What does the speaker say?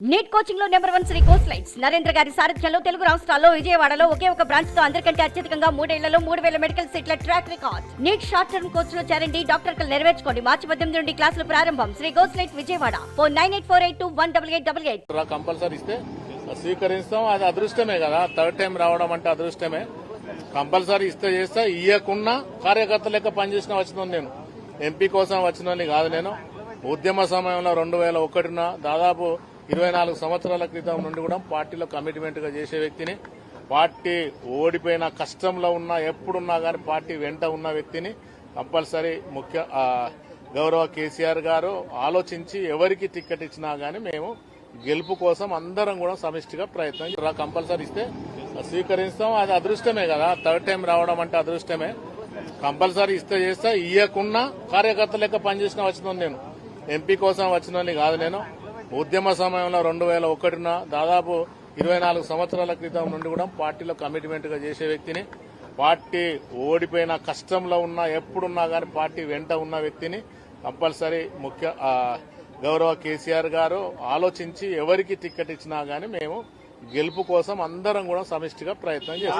Neat కోచింగ్లో number one Shri course lights Narendra గారి సారథ్యంలో తెలుగు రాష్ట్రాల్లో విజయవాడలో ఒకే ఒక బ్రాంచ్తో అందరికంటే అత్యధికంగా మూడేళ్ళలో మూడు వేల మెడికల్ సీట్ల track record NEET short term కోర్స్లో చేరండి డాక్టర్ కలు నెరవేర్చుకోండి. మార్చి పద్దెనిమిది నుండి క్లాసులు ప్రారంభం. Shri course light Vijayawada. Four nine eight four eight two one double eight double eight. Compulsory ఇస్తే స్వీకరిస్తాం. అది అదృష్టమే కదా. థర్డ్ టైం రావడం అంటే అదృష్టమే. కంపల్సరీ ఇస్తే చేస్తా. ఇయ్యకున్నా కార్యకర్త లెక్క పనిచేసిన వచ్చిన నేను. ఎంపీ కోసం వచ్చిన కాదు నేను. ఉద్యమ సమయంలో రెండు వేల ఒకటిన దాదాపు ఇరవై నాలుగు సంవత్సరాల క్రితం నుండి కూడా పార్టీలో కమిట్మెంట్గా చేసే వ్యక్తిని పార్టీ ఓడిపోయిన కష్టంలో ఉన్నా ఎప్పుడున్నా కానీ పార్టీ వెంట ఉన్న వ్యక్తిని కంపల్సరీ ముఖ్య గౌరవ కేసీఆర్ గారు ఆలోచించి ఎవరికి టికెట్ ఇచ్చినా గానీ మేము గెలుపు కోసం అందరం కూడా సమిష్టిగా ప్రయత్నం రా కంపల్సరీ ఇస్తే స్వీకరిస్తాం. అది అదృష్టమే కదా. థర్డ్ టైం రావడం అంటే అదృష్టమే. కంపల్సరీ ఇస్తే చేస్తా. ఇయ్యకున్నా కార్యకర్త లెక్క పనిచేసిన వచ్చిన నేను. ఎంపీ కోసం వచ్చినని కాదు నేను. ఉద్యమ సమయంలో రెండు వేల ఒకటిన దాదాపు ఇరవై నాలుగు సంవత్సరాల క్రితం నుండి కూడా పార్టీలో కమిట్మెంట్గా చేసే వ్యక్తిని పార్టీ ఓడిపోయిన కష్టంలో ఉన్నా ఎప్పుడున్నా కానీ పార్టీ వెంట ఉన్న వ్యక్తిని కంపల్సరీ ముఖ్య గౌరవ కేసీఆర్ గారు ఆలోచించి ఎవరికి టికెట్ ఇచ్చినా గానీ మేము గెలుపు కోసం అందరం కూడా సమిష్టిగా ప్రయత్నం చేస్తాం.